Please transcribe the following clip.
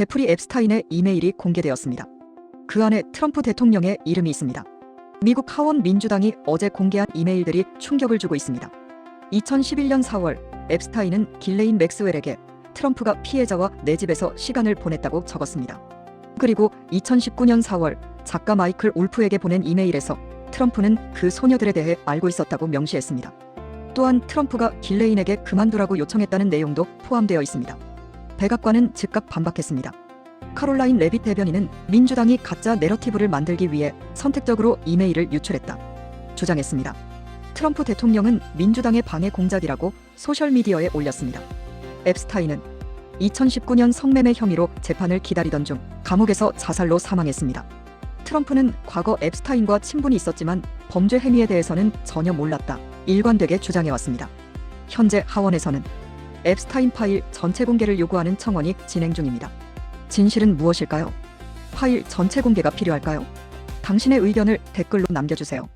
제프리 앱스타인의 이메일이 공개되었습니다. 그 안에 트럼프 대통령의 이름이 있습니다. 미국 하원 민주당이 어제 공개한 이메일들이 충격을 주고 있습니다. 2011년 4월 앱스타인은 길레인 맥스웰에게 트럼프가 피해자와 내 집에서 시간을 보냈다고 적었습니다. 그리고 2019년 4월 작가 마이클 울프에게 보낸 이메일에서 트럼프는 그 소녀들에 대해 알고 있었다고 명시했습니다. 또한 트럼프가 길레인에게 그만두라고 요청했다는 내용도 포함되어 있습니다. 백악관은 즉각 반박했습니다. 카롤라인 레빗 대변인은 민주당이 가짜 내러티브를 만들기 위해 선택적으로 이메일을 유출했다. 주장했습니다. 트럼프 대통령은 민주당의 방해 공작이라고 소셜미디어에 올렸습니다. 앱스타인은 2019년 성매매 혐의로 재판을 기다리던 중 감옥에서 자살로 사망했습니다. 트럼프는 과거 앱스타인과 친분이 있었지만 범죄 행위에 대해서는 전혀 몰랐다. 일관되게 주장해왔습니다. 현재 하원에서는 앱스타인 파일 전체 공개를 요구하는 청원이 진행 중입니다. 진실은 무엇일까요? 파일 전체 공개가 필요할까요? 당신의 의견을 댓글로 남겨주세요.